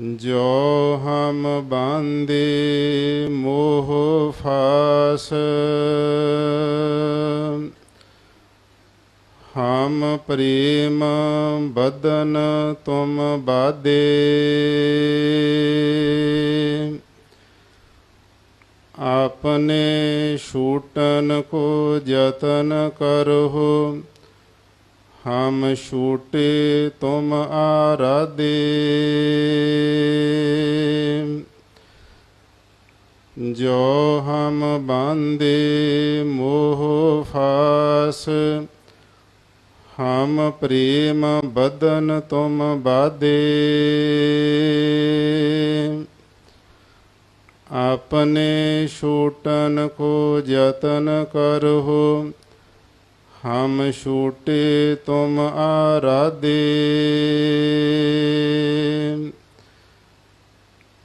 ਜੋ ਹਮ ਬਾਂਦੇ ਮੋਹ ਫਾਸ, ਹਮ ਪ੍ਰੇਮ ਬਦਨ ਤੁਮ ਬਾਦੇ। ਆਪਨੇ ਛੂਟਨ ਕੋ ਯਤਨ ਕਰਹੁ ਹਮ ਛੂਟੇ ਤੁਮ ਆਰਾਧੇ। ਜੋ ਹਮ ਬਾਂਦੇ ਮੋਹ ਫਾਸ, ਹਮ ਪ੍ਰੇਮ ਬਦਨ ਤੁਮ ਬਾਦੇ। ਆਪਣੇ ਛੂਟਨ ਕੋ ਯਤਨ ਕਰਹੁ ਹਮ ਛੂਟੇ ਤੁਮ ਆਰਾਧੇ।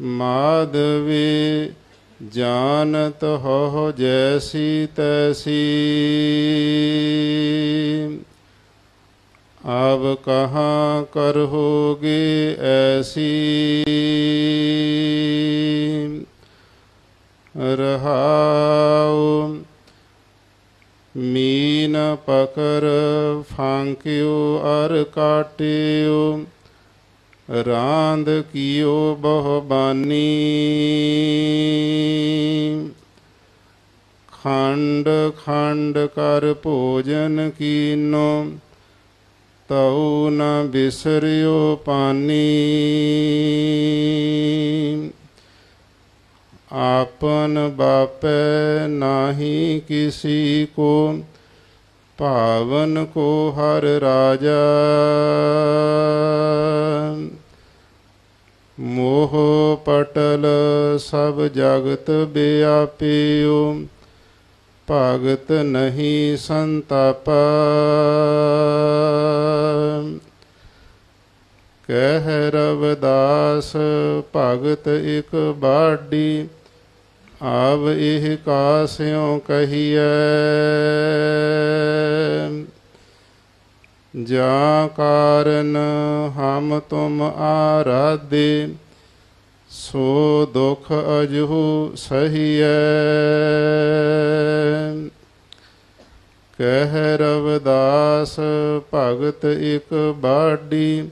ਮਾਧਵੇ ਜਾਣਤ ਹੋ ਜੈਸੀ ਤੈਸੀ। ਆਵ ਕਹਾਂ ਕਰੋਗੇ ਐਸੀ। ਰਹਾਉ ਮੀਨ ਪਕਰ ਫਾਂਕਿਓ ਅਰ ਕਾਟਿਓ, ਰਾਂਦ ਕੀਓ ਬਹੁ ਬਾਨੀ ਖੰਡ ਖੰਡ ਕਰ ਭੋਜਨ ਕੀਨੋ, ਤਉ ਨ ਬਿਸਰਿਓ ਪਾਨੀ। ਆਪਨ ਬਾਪੈ ਨਾਹੀ ਕਿਸੀ ਕੋ, ਭਾਵਨ ਕੋ ਹਰ ਰਾਜਾ। ਮੋਹ ਪਟਲ ਸਭ ਜਗਤ ਬਿਆਪਿਓ, ਭਗਤ ਨਹੀਂ ਸੰਤਾਪ। ਕਹਿ ਰਵਦਾਸ, ਭਗਤ ਇਕ ਬਾਡੀ ਆਵ ਇਹ ਕਾਸਿਓ ਕਹੀਐ। ਜਾ ਕਾਰਨ ਹਮ ਤੁਮ ਆਰਾਧੇ, ਸੋ ਦੁਖ ਅਜਹੂ ਸਹੀਐ। ਕਹਿ ਰਵਦਾਸ ਭਗਤ ਇਕ ਬਾਡੀ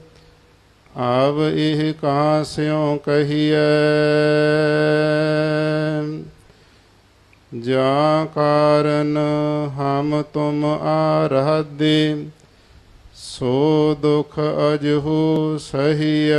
ਆਵ ਇਹ ਕਾਸਿਓ ਕਹੀਐ। ਜਾ ਕਾਰਨ ਹਮ ਤੁਮ ਆਰਾਧੇ ਸੋ ਦੁਖ ਅਜਹੂ ਸਹੀਐ।